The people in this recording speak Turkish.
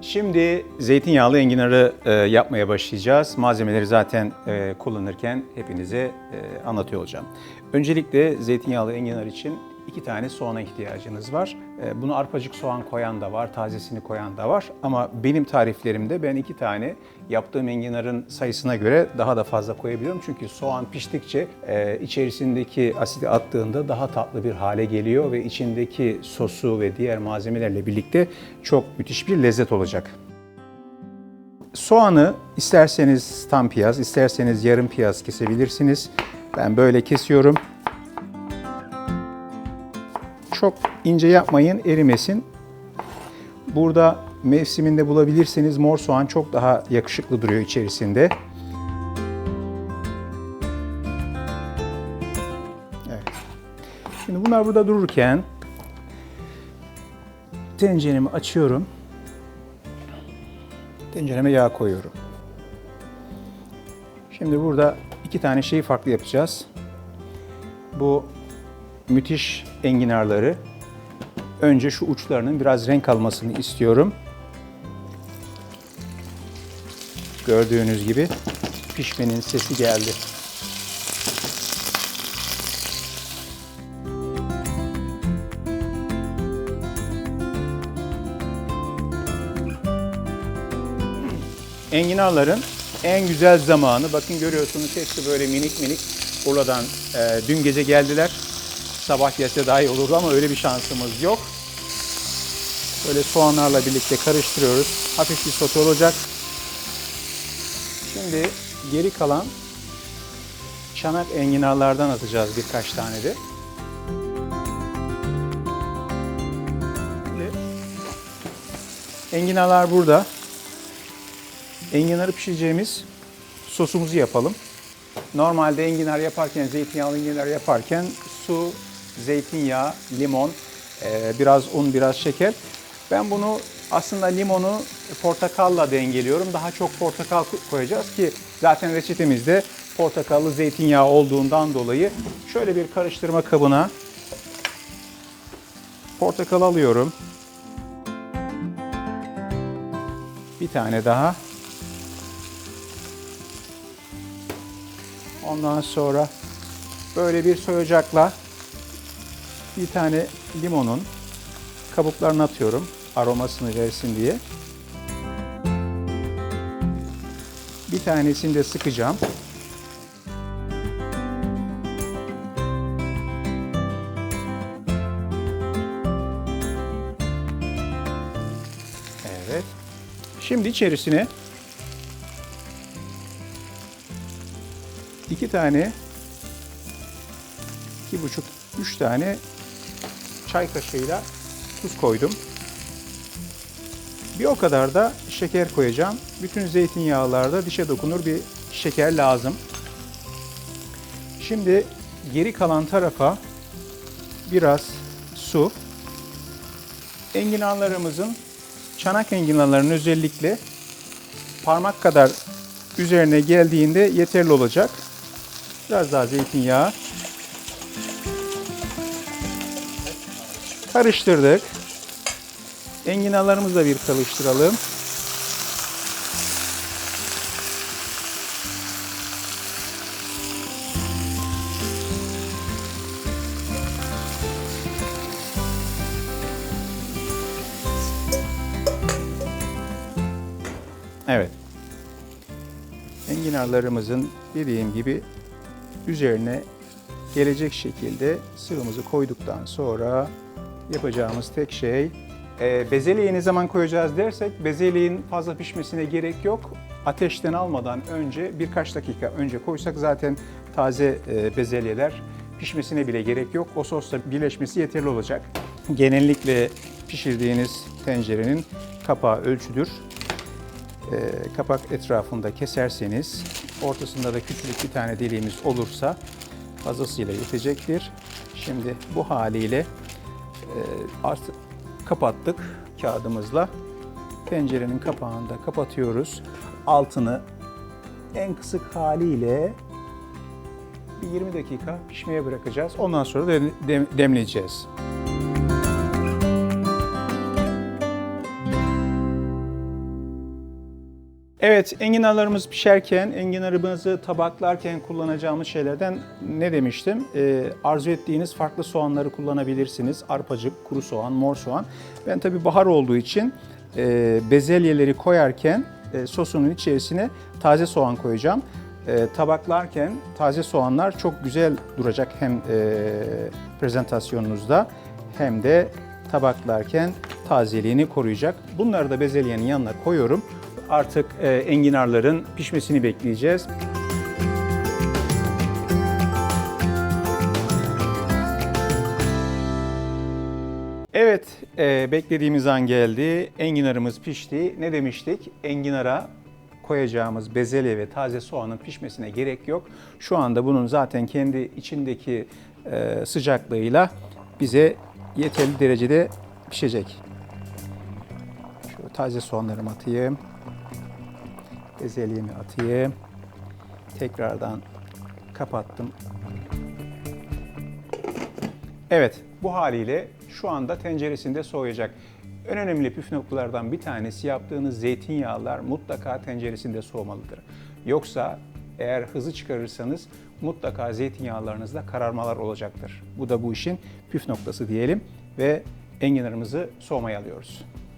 Şimdi zeytinyağlı enginarı e, yapmaya başlayacağız. Malzemeleri zaten e, kullanırken hepinize e, anlatıyor olacağım. Öncelikle zeytinyağlı enginar için iki tane soğana ihtiyacınız var. E, bunu arpacık soğan koyan da var, tazesini koyan da var. Ama benim tariflerimde ben iki tane yaptığım enginarın sayısına göre daha da fazla koyabiliyorum. Çünkü soğan piştikçe e, içerisindeki asidi attığında daha tatlı bir hale geliyor ve içindeki sosu ve diğer malzemelerle birlikte çok müthiş bir lezzet olacak. Soğanı isterseniz tam piyaz, isterseniz yarım piyaz kesebilirsiniz. Ben böyle kesiyorum. Çok ince yapmayın, erimesin. Burada mevsiminde bulabilirseniz mor soğan çok daha yakışıklı duruyor içerisinde. Evet. Şimdi bunlar burada dururken tenceremi açıyorum. Tencereme yağ koyuyorum. Şimdi burada iki tane şeyi farklı yapacağız. Bu müthiş enginarları önce şu uçlarının biraz renk almasını istiyorum. Gördüğünüz gibi pişmenin sesi geldi. Enginarların en güzel zamanı bakın görüyorsunuz hepsi böyle minik minik Urla'dan e, dün gece geldiler. Sabah gelse daha iyi olurdu ama öyle bir şansımız yok. Böyle soğanlarla birlikte karıştırıyoruz. Hafif bir sote olacak. Şimdi geri kalan çanak enginarlardan atacağız birkaç tane de. Enginarlar burada. Enginarı pişireceğimiz sosumuzu yapalım. Normalde enginar yaparken, zeytinyağlı enginar yaparken su, zeytinyağı, limon, e, biraz un, biraz şeker. Ben bunu aslında limonu portakalla dengeliyorum. Daha çok portakal koyacağız ki zaten reçetemizde portakallı zeytinyağı olduğundan dolayı şöyle bir karıştırma kabına portakal alıyorum. Bir tane daha. Ondan sonra böyle bir soyacakla bir tane limonun kabuklarını atıyorum aromasını versin diye. Bir tanesini de sıkacağım. Evet. Şimdi içerisine iki tane, iki buçuk, üç tane çay kaşığıyla tuz koydum. Bir o kadar da şeker koyacağım. Bütün zeytinyağlarda dişe dokunur bir şeker lazım. Şimdi geri kalan tarafa biraz su. Enginarlarımızın, çanak enginarlarının özellikle parmak kadar üzerine geldiğinde yeterli olacak. Biraz daha zeytinyağı. Karıştırdık. Enginarlarımızı da bir karıştıralım. Evet. Enginarlarımızın dediğim gibi üzerine gelecek şekilde sıvımızı koyduktan sonra yapacağımız tek şey e, bezelyeyi ne zaman koyacağız dersek bezelyenin fazla pişmesine gerek yok. Ateşten almadan önce birkaç dakika önce koysak zaten taze e, bezelyeler pişmesine bile gerek yok. O sosla birleşmesi yeterli olacak. Genellikle pişirdiğiniz tencerenin kapağı ölçüdür. E, kapak etrafında keserseniz ortasında da küçük bir tane deliğimiz olursa fazlasıyla yetecektir. Şimdi bu haliyle artık kapattık kağıdımızla. Tencerenin kapağını da kapatıyoruz. Altını en kısık haliyle bir 20 dakika pişmeye bırakacağız. Ondan sonra demleyeceğiz. Evet, enginarlarımız pişerken, enginarımızı tabaklarken kullanacağımız şeylerden ne demiştim? Ee, arzu ettiğiniz farklı soğanları kullanabilirsiniz. Arpacık, kuru soğan, mor soğan. Ben tabii bahar olduğu için e, bezelyeleri koyarken e, sosunun içerisine taze soğan koyacağım. E, tabaklarken taze soğanlar çok güzel duracak hem e, prezentasyonunuzda hem de tabaklarken tazeliğini koruyacak. Bunları da bezelyenin yanına koyuyorum. Artık e, enginarların pişmesini bekleyeceğiz. Evet, e, beklediğimiz an geldi. Enginarımız pişti. Ne demiştik? Enginara koyacağımız bezelye ve taze soğanın pişmesine gerek yok. Şu anda bunun zaten kendi içindeki e, sıcaklığıyla bize yeterli derecede pişecek. Şu taze soğanlarımı atayım. Bezelyemi atayım. Tekrardan kapattım. Evet, bu haliyle şu anda tenceresinde soğuyacak. En önemli püf noktalardan bir tanesi yaptığınız zeytinyağlar mutlaka tenceresinde soğumalıdır. Yoksa eğer hızı çıkarırsanız mutlaka zeytinyağlarınızda kararmalar olacaktır. Bu da bu işin püf noktası diyelim ve enginarımızı soğumaya alıyoruz.